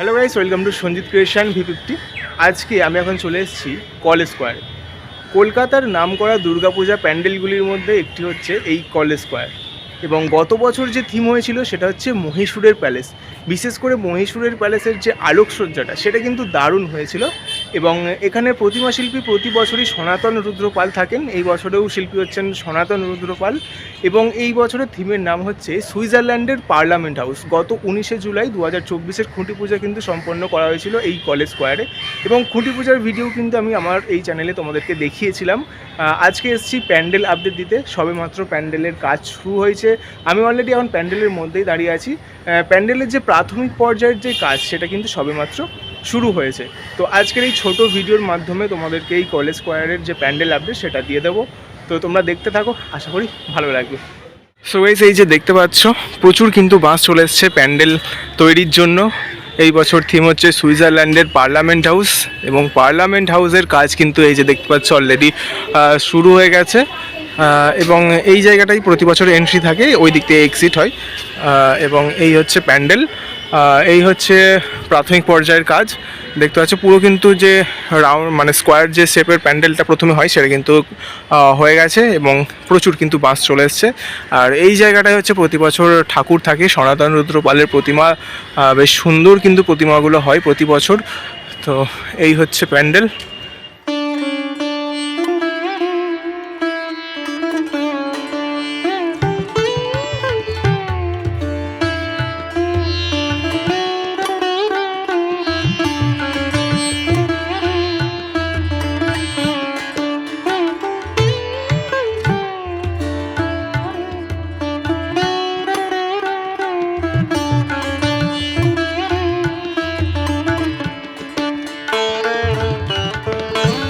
Hello guys welcome to Sanjit creation V fifty আজকে আমি এখন চলে এসেছি কল স্কোয়ারে কলকাতার নাম করা দুর্গাপূজা প্যান্ডেলগুলির মধ্যে একটি হচ্ছে এই কল স্কোয়ার এবং গত বছর যে থিম হয়েছিল সেটা হচ্ছে মহীশূরের প্যালেস বিশেষ করে মহীশূরের প্যালেসের যে আলোকসজ্জাটা, সেটা কিন্তু দারুণ হয়েছিল। এবং এখানে প্রতিমা শিল্পী প্রতি বছরই সনাতন রুদ্রপাল থাকেন। এই বছরেও শিল্পী হচ্ছেন সনাতন রুদ্রপাল এবং এই বছরের থিমের নাম হচ্ছে সুইজারল্যান্ডের পার্লামেন্ট হাউস। গত উনিশে জুলাই দু হাজার চব্বিশের খুঁটি পূজা কিন্তু সম্পন্ন করা হয়েছিল এই কলেজ স্কোয়ারে। এবং খুঁটি পূজার ভিডিও কিন্তু আমি আমার এই চ্যানেলে তোমাদেরকে দেখিয়েছিলাম। আজকে এসেছি প্যান্ডেল আপডেট দিতে। সবেমাত্র প্যান্ডেলের কাজ শুরু হয়েছে। আমি অলরেডি এখন প্যান্ডেলের মধ্যেই দাঁড়িয়ে আছি। প্যান্ডেলের যে প্রাথমিক পর্যায়ের যে কাজ, সেটা কিন্তু সবেমাত্র শুরু হয়েছে। তো আজকের এই ছোট ভিডিওর মাধ্যমে তোমাদেরকে এই কলেজ স্কোয়ারের যে প্যান্ডেল আপডেট সেটা দিয়ে দেবো। তো তোমরা দেখতে থাকো, আশা করি ভালো লাগবে। সো গাইস এই যে দেখতে পাচ্ছ, প্রচুর কিন্তু বাস চলে এসছে প্যান্ডেল তৈরির জন্য। এই বছর থিম হচ্ছে সুইজারল্যান্ডের পার্লামেন্ট হাউস এবং পার্লামেন্ট হাউসের কাজ কিন্তু এই যে দেখতে পাচ্ছ অলরেডি শুরু হয়ে গেছে। এবং এই জায়গাটাই প্রতি বছর এন্ট্রি থাকে, ওই দিক থেকে এক্সিট হয়। এবং এই হচ্ছে প্যান্ডেল। এই হচ্ছে প্রাথমিক পর্যায়ের কাজ। দেখতে পাচ্ছ, পুরো কিন্তু যে রাউন্ড মানে স্কোয়ার যে শেপের প্যান্ডেলটা প্রথমে হয়, সেটা কিন্তু হয়ে গেছে এবং প্রচুর কিন্তু বাস চলে এসছে। আর এই জায়গাটায় হচ্ছে প্রতি বছর ঠাকুর থাকে, সনাতন রুদ্রপালের প্রতিমা বেশ সুন্দর কিন্তু প্রতিমাগুলো হয় প্রতি বছর। তো এই হচ্ছে প্যান্ডেল।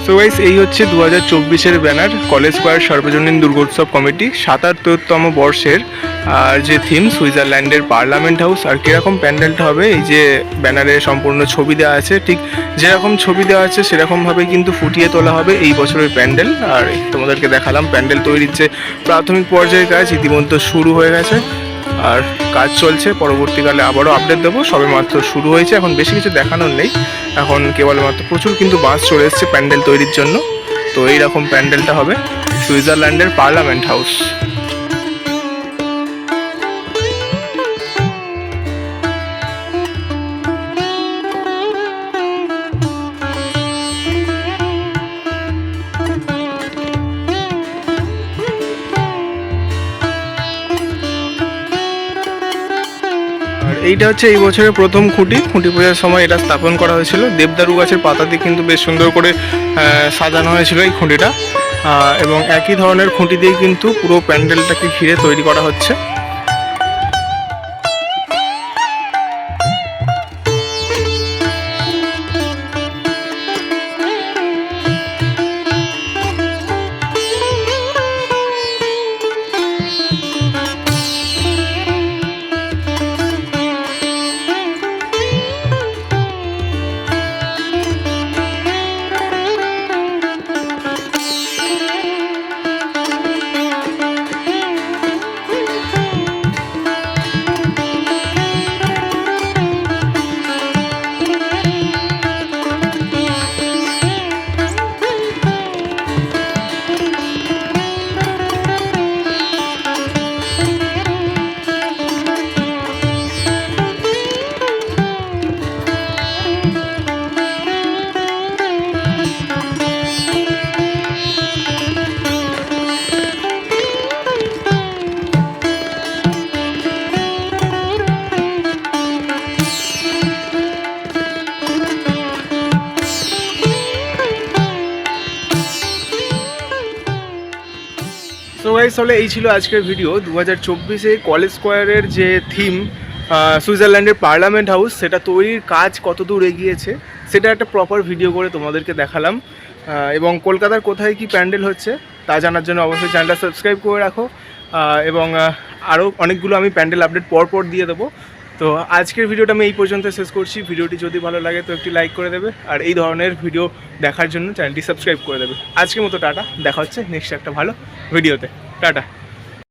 সো গাইস এই হচ্ছে দু হাজার চব্বিশের ব্যানার, কলেজ স্কোয়ার সর্বজনীন দুর্গোৎসব কমিটি, সাতাত্তরতম বর্ষের আর যে থিম সুইজারল্যান্ডের পার্লামেন্ট হাউস, আর কীরকম প্যান্ডেলটা হবে, এই যে ব্যানারে সম্পূর্ণ ছবি দেওয়া আছে, ঠিক যেরকম ছবি দেওয়া আছে, সেরকমভাবেই কিন্তু ফুটিয়ে তোলা হবে এই বছরের প্যান্ডেল। আর তোমাদেরকে দেখালাম, প্যান্ডেল তৈরির যে প্রাথমিক পর্যায়ের কাজ, ইতিমধ্যে শুরু হয়ে গেছে। আর কাজ চলছে, পরবর্তীকালে আবারও আপডেট দেবো। সবে মাত্র শুরু হয়েছে, এখন বেশি কিছু দেখানোর নেই। এখন কেবলমাত্র প্রচুর কিন্তু বাস চলে এসছে প্যান্ডেল তৈরির জন্য। তো এইরকম প্যান্ডেলটা হবে সুইজারল্যান্ডের পার্লামেন্ট হাউস। এইটা হচ্ছে এই বছরের প্রথম খুঁটি। খুঁটি পূজার সময় এটা স্থাপন করা হয়েছিল। দেবদারু গাছের পাতা দিয়ে কিন্তু বেশ সুন্দর করে সাজানো হয়েছিল এই খুঁটিটা। এবং একই ধরনের খুঁটি দিয়ে কিন্তু পুরো প্যান্ডেলটাকে ঘিরে তৈরি করা হচ্ছে। গাইস তাহলে এই ছিল আজকের ভিডিও দু হাজার চব্বিশে কলেজ স্কোয়ারের যে থিম সুইজারল্যান্ডের পার্লামেন্ট হাউস সেটা তৈরির কাজ কত দূর এগিয়েছে, সেটা একটা প্রপার ভিডিও করে তোমাদেরকে দেখালাম। এবং কলকাতার কোথায় কি প্যান্ডেল হচ্ছে, তা জানার জন্য অবশ্যই চ্যানেলটা সাবস্ক্রাইব করে রাখো। এবং আরও অনেকগুলো আমি প্যান্ডেল আপডেট পর পর দিয়ে দেবো। তো আজকের ভিডিওটা আমি এই পর্যন্ত শেষ করছি। ভিডিওটি যদি ভালো লাগে তো একটি লাইক করে দেবে। আর এই ধরনের ভিডিও দেখার জন্য চ্যানেলটি সাবস্ক্রাইব করে দেবে। আজকের মতো টাটা। দেখা হচ্ছে নেক্সট একটা ভালো ভিডিওতে। টাটা।